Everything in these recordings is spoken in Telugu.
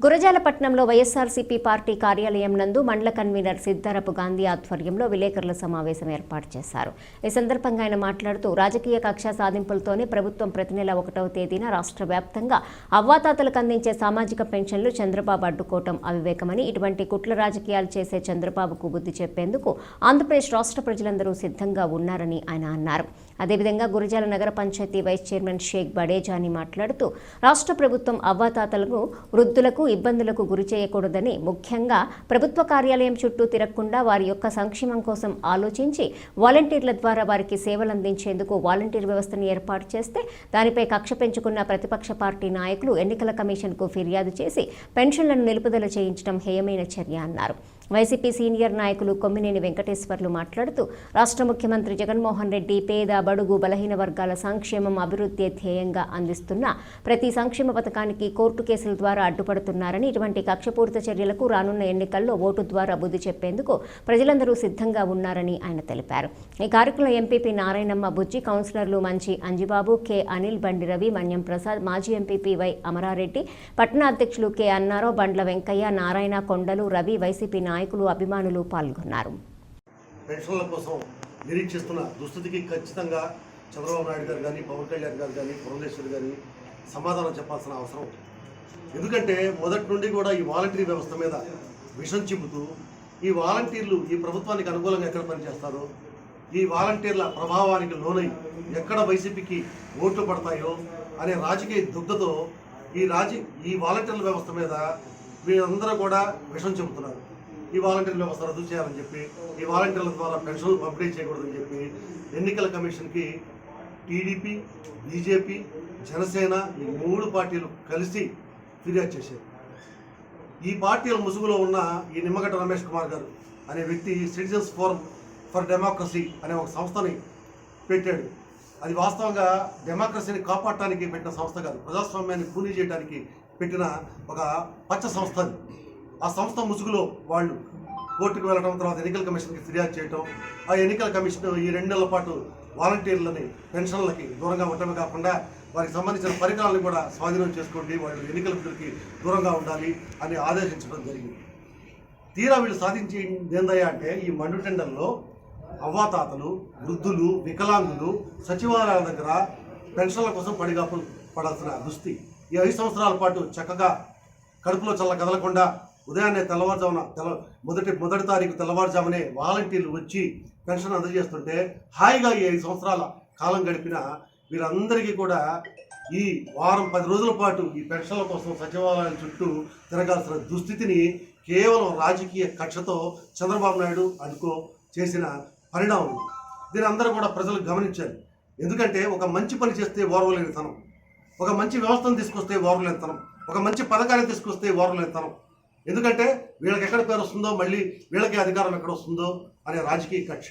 గురజాలపట్నంలో వైఎస్ఆర్సీపీ పార్టీ కార్యాలయం నందు మండల కన్వీనర్ సిద్ధారపు గాంధీ ఆధ్వర్యంలో విలేకరుల సమావేశం ఏర్పాటు చేశారు. ఈ సందర్భంగా ఆయన మాట్లాడుతూ రాజకీయ కక్ష సాధింపులతోనే ప్రభుత్వం ప్రతి నెల ఒకటవ తేదీన రాష్ట్ర వ్యాప్తంగా అవ్వాతాతలకు అందించే సామాజిక పెన్షన్లు చంద్రబాబు అడ్డుకోవటం అవివేకమని ఇటువంటి కుట్ల రాజకీయాలు చేసే చంద్రబాబుకు బుద్ధి చెప్పేందుకు ఆంధ్రప్రదేశ్ రాష్ట్ర ప్రజలందరూ సిద్ధంగా ఉన్నారని ఆయన అన్నారు. అదేవిధంగా గురజాల నగర పంచాయతీ వైస్ చైర్మన్ షేక్ బడేజాని మాట్లాడుతూ రాష్ట్ర ప్రభుత్వం అవ్వాతాతలకు వృద్ధులకు ఇబ్బందులకు గురి చేయకూడదని ముఖ్యంగా ప్రభుత్వ కార్యాలయం చుట్టూ తిరగకుండా వారి యొక్క సంక్షేమం కోసం ఆలోచించి వాలంటీర్ల ద్వారా వారికి సేవలు అందించేందుకు వాలంటీర్ వ్యవస్థను ఏర్పాటు చేస్తే దానిపై కక్ష పెంచుకున్న ప్రతిపక్ష పార్టీ నాయకులు ఎన్నికల కమిషన్కు ఫిర్యాదు చేసి పెన్షన్లను నిలుపుదల చేయించడం హేయమైన చర్య అన్నారు. వైసీపీ సీనియర్ నాయకులు కొమ్మినేని వెంకటేశ్వర్లు మాట్లాడుతూ రాష్ట్ర ముఖ్యమంత్రి జగన్మోహన్ రెడ్డి పేద బడుగు బలహీన వర్గాల సంక్షేమం అభివృద్ధి ధ్యేయంగా అందిస్తున్న ప్రతి సంక్షేమ పథకానికి కోర్టు కేసుల ద్వారా అడ్డుపడుతున్నారని ఇటువంటి కక్షపూరిత చర్యలకు రానున్న ఎన్నికల్లో ఓటు ద్వారా బుద్ధి చెప్పేందుకు ప్రజలందరూ సిద్ధంగా ఉన్నారని ఆయన తెలిపారు. ఈ కార్యక్రమంలో ఎంపీపీ నారాయణమ్మ బుజ్జి కౌన్సిలర్లు మంచి అంజిబాబు కె అనిల్ బండి రవి మన్యం ప్రసాద్ మాజీ ఎంపీపీ వై అమరారెడ్డి పట్టణ అధ్యక్షులు కె అన్నారావు బండ్ల వెంకయ్య నారాయణ కొండలు రవి వైసీపీ నాయకులు అభిమానులు పాల్గొన్నారు. పెన్షన్ల కోసం నిరీక్షిస్తున్న దుస్థితికి ఖచ్చితంగా చంద్రబాబు నాయుడు గారు కానీ పవన్ కళ్యాణ్ గారు కానీ పురంధేశ్వరి గారి సమాధానం చెప్పాల్సిన అవసరం ఎందుకంటే మొదటి నుండి కూడా ఈ వాలంటీర్ వ్యవస్థ మీద విషం చిమ్ముతూ ఈ వాలంటీర్లు ఈ ప్రభుత్వానికి అనుకూలంగా ఎక్కడ పనిచేస్తారో? ఈ వాలంటీర్ల ప్రభావానికి లోనై ఎక్కడ వైసీపీకి ఓట్లు పడతాయో అనే రాజకీయ దుగ్ధతో ఈ రాజీ ఈ వాలంటీర్ల వ్యవస్థ మీద వీళ్ళందరూ కూడా విషం చెబుతున్నారు ఈ వాలంటీర్ వ్యవస్థ రద్దు చేయాలని చెప్పి ఈ వాలంటీర్ల ద్వారా పెన్షన్లు పంపిణీ చేయకూడదని చెప్పి ఎన్నికల కమిషన్కి టీడీపీ బీజేపీ జనసేన ఈ మూడు పార్టీలు కలిసి ఫిర్యాదు చేశారు. ఈ పార్టీల ముసుగులో ఉన్న ఈ నిమ్మగడ్డ రమేష్ కుమార్ గారు అనే వ్యక్తి సిటిజన్స్ ఫోరం ఫర్ డెమోక్రసీ అనే ఒక సంస్థని పెట్టాడు. అది వాస్తవంగా డెమోక్రసీని కాపాడటానికి పెట్టిన సంస్థ కాదు ప్రజాస్వామ్యాన్ని పూర్తి చేయడానికి పెట్టిన ఒక పచ్చ సంస్థ అది. ఆ సంస్థ ముసుగులో వాళ్ళు కోర్టుకు వెళ్ళడం తర్వాత ఎన్నికల కమిషన్కి ఫిర్యాదు చేయటం ఆ ఎన్నికల కమిషన్ ఈ రెండు నెలల పాటు వాలంటీర్లని పెన్షన్లకి దూరంగా ఉండటమే కాకుండా వారికి సంబంధించిన పరికరాలను కూడా స్వాధీనం చేసుకోండి వాళ్ళు ఎన్నికల పిల్లలకి దూరంగా ఉండాలి అని ఆదేశించడం జరిగింది. తీరా వీళ్ళు సాధించి ఏందయ్యా అంటే ఈ మండు టెండర్లో అవ్వాతాతలు వృద్ధులు వికలాంగులు సచివాలయాల దగ్గర పెన్షన్ల కోసం పడిగాపులు పడాల్సిన దుస్థితి. ఈ ఐదు సంవత్సరాల పాటు చక్కగా కడుపులో చల్ల కదలకుండా ఉదయాన్నే తెల్లవారుజామున తెల్ల మొదటి మొదటి తారీఖు తెల్లవారుజామునే వాలంటీర్లు వచ్చి పెన్షన్ అందజేస్తుంటే హాయిగా ఈ ఐదు సంవత్సరాల కాలం గడిపిన వీరందరికీ కూడా ఈ వారం పది రోజుల పాటు ఈ పెన్షన్ల కోసం సచివాలయం చుట్టూ తిరగాల్సిన దుస్థితిని కేవలం రాజకీయ కక్షతో చంద్రబాబు నాయుడు అనుకో చేసిన పరిణామం దీని అందరూ కూడా ప్రజలు గమనించాలి. ఎందుకంటే ఒక మంచి పని చేస్తే ఓర్వలేనితనం. ఒక మంచి వ్యవస్థను తీసుకొస్తే ఓర్వలేనితనం. ఒక మంచి పథకాన్ని తీసుకొస్తే ఓర్వలేనితనం. ఎందుకంటే వీళ్ళకి ఎక్కడ పేరు వస్తుందో మళ్ళీ వీళ్ళకి అధికారం ఎక్కడ వస్తుందో అనే రాజకీయ కక్ష.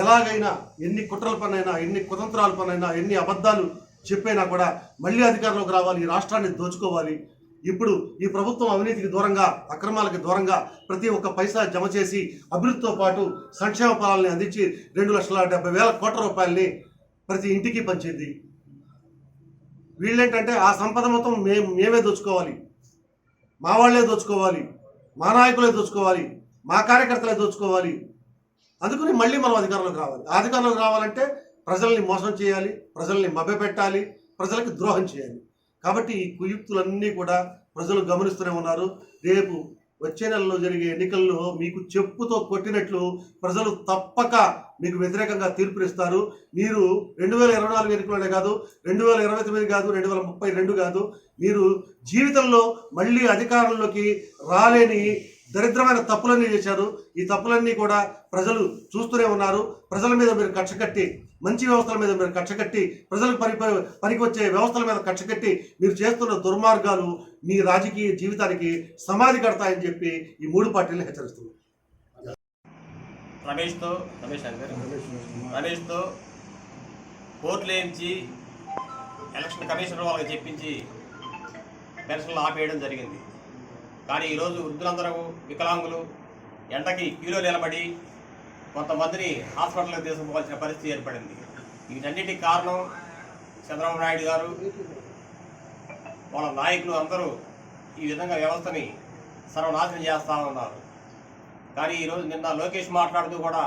ఎలాగైనా ఎన్ని కుట్రల పనైనా ఎన్ని కుతంత్రాల పనైనా ఎన్ని అబద్ధాలు చెప్పైనా కూడా మళ్ళీ అధికారంలోకి రావాలి ఈ రాష్ట్రాన్ని దోచుకోవాలి. ఇప్పుడు ఈ ప్రభుత్వం అవినీతికి దూరంగా అక్రమాలకి దూరంగా ప్రతి ఒక్క పైసా జమ చేసి అభివృద్ధితో పాటు సంక్షేమ ఫలాల్ని అందించి రెండు లక్షల డెబ్బై వేల కోట్ల రూపాయలని ప్రతి ఇంటికి పంచింది వీళ్ళేంటంటే ఆ సంపద మొత్తం మేము మేమే దోచుకోవాలి. మా వాళ్ళే దోచుకోవాలి మా నాయకులే దోచుకోవాలి మా కార్యకర్తలే దోచుకోవాలి. అందుకని మళ్ళీ మనం అధికారంలోకి రావాలి. అధికారంలోకి రావాలంటే ప్రజల్ని మోసం చేయాలి ప్రజల్ని మభ్యపెట్టాలి ప్రజలకు ద్రోహం చేయాలి. కాబట్టి ఈ కుయుక్తులన్నీ కూడా ప్రజలు గమనిస్తూనే ఉన్నారు. రేపు వచ్చే నెలలో జరిగే ఎన్నికల్లో మీకు చెప్పుతో కొట్టినట్లు ప్రజలు తప్పక మీకు వ్యతిరేకంగా తీర్పునిస్తారు. మీరు రెండు వేల ఇరవై నాలుగు ఎన్నికలనే కాదు రెండు వేల ఇరవై తొమ్మిది కాదు రెండు వేల ముప్పై రెండు కాదు మీరు జీవితంలో మళ్ళీ అధికారంలోకి రాలేని దరిద్రమైన తప్పులన్నీ చేశారు. ఈ తప్పులన్నీ కూడా ప్రజలు చూస్తూనే ఉన్నారు. ప్రజల మీద మీరు కక్ష కట్టి మంచి వ్యవస్థల మీద మీరు కక్ష కట్టి ప్రజలకు పని పనికి వచ్చే వ్యవస్థల మీద కక్ష కట్టి మీరు చేస్తున్న దుర్మార్గాలు మీ రాజకీయ జీవితానికి సమాధి కడతాయని చెప్పి ఈ మూడు పార్టీలు హెచ్చరిస్తున్నారు. రమేష్తో రమేష్ రమేష్తో కోర్టులు వేయించి ఎలక్షన్ కమిషనర్ వాళ్ళకి చెప్పించి పెన్షన్లు ఆపేయడం జరిగింది. కానీ ఈరోజు వృద్ధులందరూ వికలాంగులు ఎండకి క్యూలో నిలబడి కొంతమందిని హాస్పిటల్కి తీసుకుపోవాల్సిన పరిస్థితి ఏర్పడింది. వీటన్నిటికి కారణం చంద్రబాబు నాయుడు గారు వాళ్ళ నాయకులు అందరూ ఈ విధంగా వ్యవస్థని సర్వనాశనం చేస్తూ ఉన్నారు. కానీ ఈరోజు నిన్న లోకేష్ మాట్లాడుతూ కూడా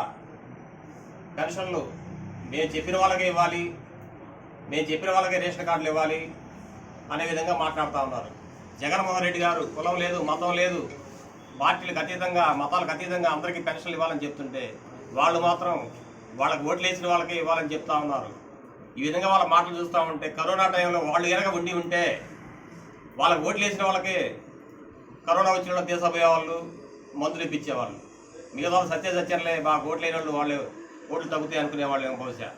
పెన్షన్లు మేము చెప్పిన వాళ్ళకే ఇవ్వాలి మేము చెప్పిన వాళ్ళకే రేషన్ కార్డులు ఇవ్వాలి అనే విధంగా మాట్లాడుతూ ఉన్నారు. జగన్మోహన్ రెడ్డి గారు కులం లేదు మతం లేదు పార్టీలకు అతీతంగా మతాలకు అతీతంగా అందరికీ పెన్షన్లు ఇవ్వాలని చెప్తుంటే వాళ్ళు మాత్రం వాళ్ళకి ఓట్లు వేసిన వాళ్ళకే ఇవ్వాలని చెప్తా ఉన్నారు. ఈ విధంగా వాళ్ళ మాటలు చూస్తూ ఉంటే కరోనా టైంలో వాళ్ళు కనుక ఉండి ఉంటే వాళ్ళకి ఓట్లు వేసిన వాళ్ళకే కరోనా వచ్చిన వాళ్ళు తీసపోయే వాళ్ళు మందులు ఇప్పించేవాళ్ళు. మిగతా వాళ్ళు సత్య సత్యంలే బాగా ఓట్లు లేని వాళ్ళు వాళ్ళు ఓట్లు తగ్గుతాయి అనుకునేవాళ్ళు బహుశా.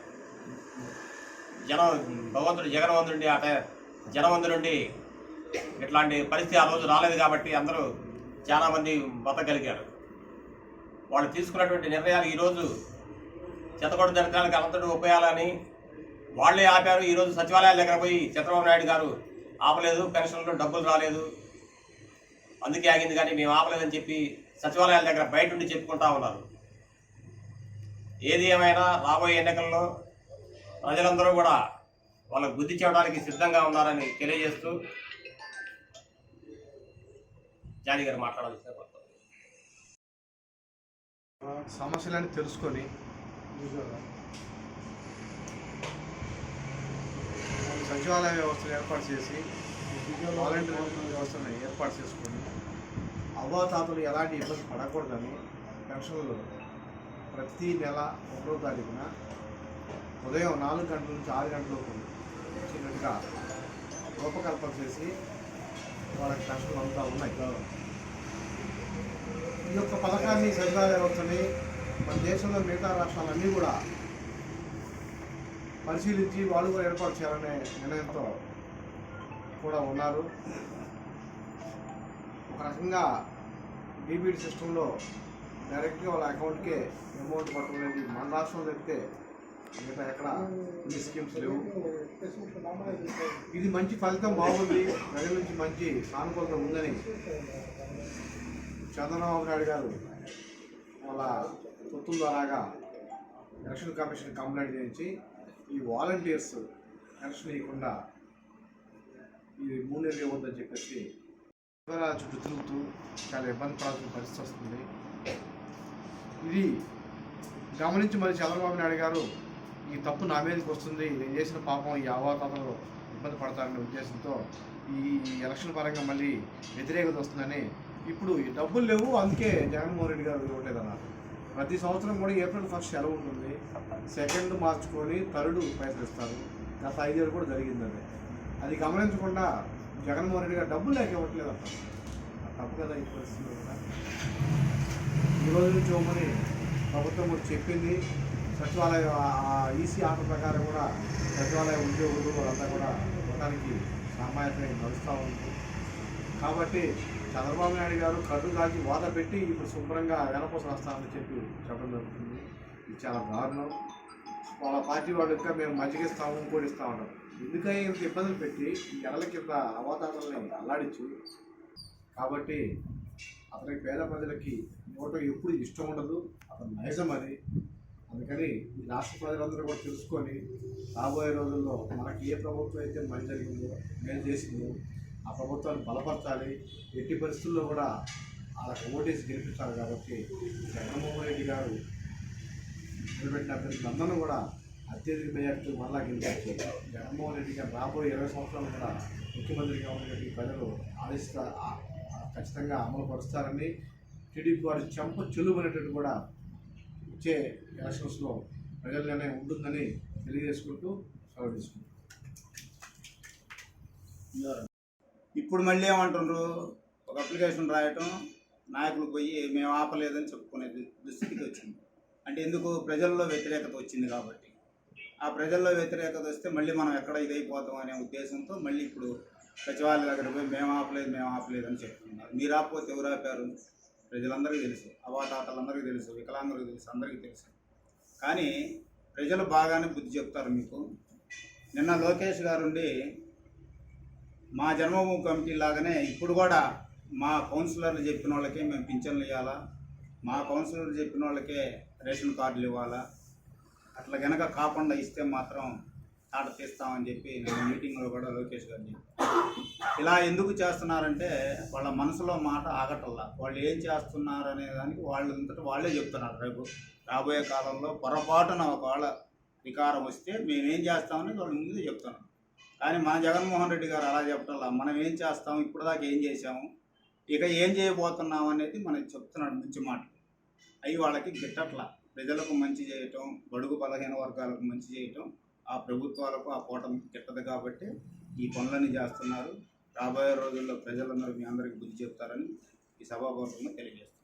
జనం భగవంతుడు జగన్వంతుడి ఆ టై- జనవంతుడి ఇట్లాంటి పరిస్థితి ఆ రోజు రాలేదు కాబట్టి అందరూ చాలామంది బతకగలిగారు వాళ్ళు తీసుకున్నటువంటి నిర్ణయాలు ఈరోజు చెత్తగొడ దరిద్రానికి అనంతడు ఉపయోగాలని వాళ్ళే ఆపారు. ఈరోజు సచివాలయాల దగ్గర పోయి చంద్రబాబు నాయుడు గారు ఆపలేదు పెన్షన్లు డబ్బులు రాలేదు. అందుకే ఆగింది కానీ మేము ఆపలేదని చెప్పి సచివాలయాల దగ్గర బయట ఉండి చెప్పుకుంటా ఉన్నారు. ఏది ఏమైనా రాబోయే ఎన్నికల్లో ప్రజలందరూ కూడా వాళ్ళకు బుద్ధి చేయడానికి సిద్ధంగా ఉన్నారని తెలియజేస్తూ జానీ గారు మాట్లాడాల్సిన సమస్యలని తెలుసుకొని సచివాలయ వ్యవస్థను ఏర్పాటు చేసి వాలంటీర్ వ్యవస్థను ఏర్పాటు చేసుకొని అవ్వాతాతలు ఎలాంటి ఇబ్బంది పడకూడదని పెన్షన్లు ప్రతి నెల ఒకటో తారీఖున ఉదయం నాలుగు గంటల నుంచి ఆరు గంటలకు వచ్చినట్టుగా రూపకల్పన చేసి వాళ్ళకి కష్టం అంతా ఉన్నాయి. ఈ యొక్క పథకాన్ని సచివాలయ వ్యవస్థని మన దేశంలో మిగతా రాష్ట్రాలన్నీ కూడా పరిశీలించి వాళ్ళు కూడా ఏర్పాటు చేయాలనే నిర్ణయంతో కూడా ఉన్నారు. ఒక రకంగా డీబీటీ సిస్టంలో డైరెక్ట్గా వాళ్ళ అకౌంట్కే అమౌంట్ పట్టడం మన రాష్ట్రంలో చెప్తే మిగతా ఎక్కడ ఈ స్కీమ్స్ లేవు. ఇది మంచి ఫలితం బాగుంది. ప్రజల నుంచి మంచి సానుకూలత ఉందని చంద్రబాబు నాయుడు గారు వాళ్ళ తొత్తుల ద్వారాగా ఎలక్షన్ కమిషన్ కంప్లైంట్ చేయించి ఈ వాలంటీర్స్ ఎలక్షన్ ఇవ్వకుండా ఇది మూడు నెలలు ఇవ్వద్దని చెప్పేసి చుట్టూ తిరుగుతూ చాలా ఇబ్బంది పడాల్సిన పరిస్థితి వస్తుంది. ఇది గమనించి మరి చంద్రబాబు నాయుడు గారు ఈ తప్పు నా మీదకి వస్తుంది నేను చేసిన పాపం ఈ అవాతాతలు ఇబ్బంది పడతారనే ఉద్దేశంతో ఈ ఎలక్షన్ పరంగా మళ్ళీ వ్యతిరేకత వస్తుందని ఇప్పుడు ఈ డబ్బులు లేవు అందుకే జగన్మోహన్ రెడ్డి గారు ఇవ్వలేదు అన్నారు ప్రతి సంవత్సరం కూడా ఏప్రిల్ ఫస్ట్ సెలవు ఉంటుంది. సెకండ్ మార్చుకొని థర్డ్ పైసలు ఇస్తారు గత ఐదేళ్ళు కూడా జరిగింది అది. అది గమనించకుండా జగన్మోహన్ రెడ్డి గారు డబ్బులు లేక ఇవ్వట్లేదు అంట ఆ తప్పు కదా ఈ పరిస్థితుల్లో కూడా. ఈ రోజు నుంచి ఇవ్వమని ప్రభుత్వం కూడా చెప్పింది సచివాలయ ఈసీ ఆర్డర్ ప్రకారం కూడా సచివాలయ ఉద్యోగులు వాళ్ళంతా కూడా మొత్తానికి సామాన్యత నడుస్తూ ఉంది కాబట్టి చంద్రబాబు నాయుడు గారు కళ్ళు కాల్చి వాద పెట్టి ఇప్పుడు శుభ్రంగా వెనకోసం వస్తామని చెప్పి చెప్పడం జరుగుతుంది. ఇది చాలా దారుణం. వాళ్ళ పార్టీ వాళ్ళు ఇంకా మేము మజ్జిగిస్తాము ఇంకోటి ఇస్తా ఉన్నాం. ఎందుకని ఇంత ఇబ్బందులు పెట్టి ఈ ఎడల కింద అవాతాతల్ని అల్లాడించి? కాబట్టి అతనికి పేద ప్రజలకి ఇవ్వటం ఎప్పుడు ఇష్టం ఉండదు. అతను నైజం అది. కానీ ఈ రాష్ట్ర ప్రజలందరూ కూడా తెలుసుకొని రాబోయే రోజుల్లో మనకి ఏ ప్రభుత్వం అయితే మంచి జరిగిందో మేలు చేసిందో ఆ ప్రభుత్వాన్ని బలపరచాలి. ఎట్టి పరిస్థితుల్లో కూడా వాళ్ళకి ఓటేసి గెలిపించాలి కాబట్టి జగన్మోహన్ రెడ్డి గారు నిలబెట్టిన అభ్యర్థులందరూ కూడా అత్యధిక మెజార్టీ మళ్ళా గెలిపించారు జగన్మోహన్ రెడ్డి గారు రాబోయే ఇరవై సంవత్సరాలు కూడా ముఖ్యమంత్రిగా ఉన్నటువంటి ప్రజలు ఆదిస్తా ఖచ్చితంగా అమలు పరుస్తారని టీడీపీ వారి చెంప చెల్లుమనేటట్టు కూడా వచ్చే యాక్షన్స్లో ప్రజల్లోనే ఉంటుందని తెలియజేసుకుంటూ సెలవు తీసుకుంటాం ఇప్పుడు మళ్ళీ ఏమంటుండ్రు? ఒక అప్లికేషన్ రాయటం నాయకులు పోయి మేము ఆపలేదని చెప్పుకునే దుస్థితికి వచ్చింది. అంటే ఎందుకు? ప్రజల్లో వ్యతిరేకత వచ్చింది కాబట్టి. ఆ ప్రజల్లో వ్యతిరేకత వస్తే మళ్ళీ మనం ఎక్కడ ఇదైపోతాం అనే ఉద్దేశంతో మళ్ళీ ఇప్పుడు సచివాలయ దగ్గర పోయి మేము ఆపలేదు మేము ఆపలేదు అని చెప్తున్నారు. మీరు ఆపోతే ఎవరు ఆపారు? ప్రజలందరికీ తెలుసు. అవాతాతలందరికీ తెలుసు. వికలాంగులకు తెలుసు. అందరికీ తెలుసు. కానీ ప్రజలు బాగానే బుద్ధి చెప్తారు మీకు. నిన్న లోకేష్ గారు ఉండి మా జన్మభూమి కమిటీ లాగానే ఇప్పుడు కూడా మా కౌన్సిలర్లు చెప్పిన వాళ్ళకే మేము పింఛన్లు ఇవ్వాలా? మా కౌన్సిలర్లు చెప్పిన వాళ్ళకే రేషన్ కార్డులు ఇవ్వాలా? అట్లా కనుక కాకుండా ఇస్తే మాత్రం తాట తీస్తామని చెప్పి నేను మీటింగ్లో కూడా లోకేష్ గారు ఇలా ఎందుకు చేస్తున్నారంటే వాళ్ళ మనసులో మాట ఆగటల్లా వాళ్ళు ఏం చేస్తున్నారు అనే దానికి వాళ్ళంతట వాళ్ళే చెప్తున్నారు. రేపు రాబోయే కాలంలో పొరపాటున ఒకవేళ వికారం వస్తే మేమేం చేస్తామని వాళ్ళ ముందు చెప్తున్నాం. కానీ మన జగన్మోహన్ రెడ్డి గారు అలా చెప్పటల్లా మనం ఏం చేస్తాం? ఇప్పుడు దాకా ఏం చేసాము ఇక ఏం చేయబోతున్నాం అనేది మనకి చెప్తున్నాడు మంచి మాట. అవి వాళ్ళకి గిట్టట్లా. ప్రజలకు మంచి చేయటం బడుగు బలహీన వర్గాలకు మంచి చేయటం ఆ ప్రభుత్వాలకు ఆ పోటం గిట్టదు కాబట్టి ఈ పనులన్నీ చేస్తున్నారు. రాబోయే రోజుల్లో ప్రజలందరూ మీ అందరికీ బుద్ధి చెప్తారని ఈ సభాపూర్వకంగా తెలియజేస్తారు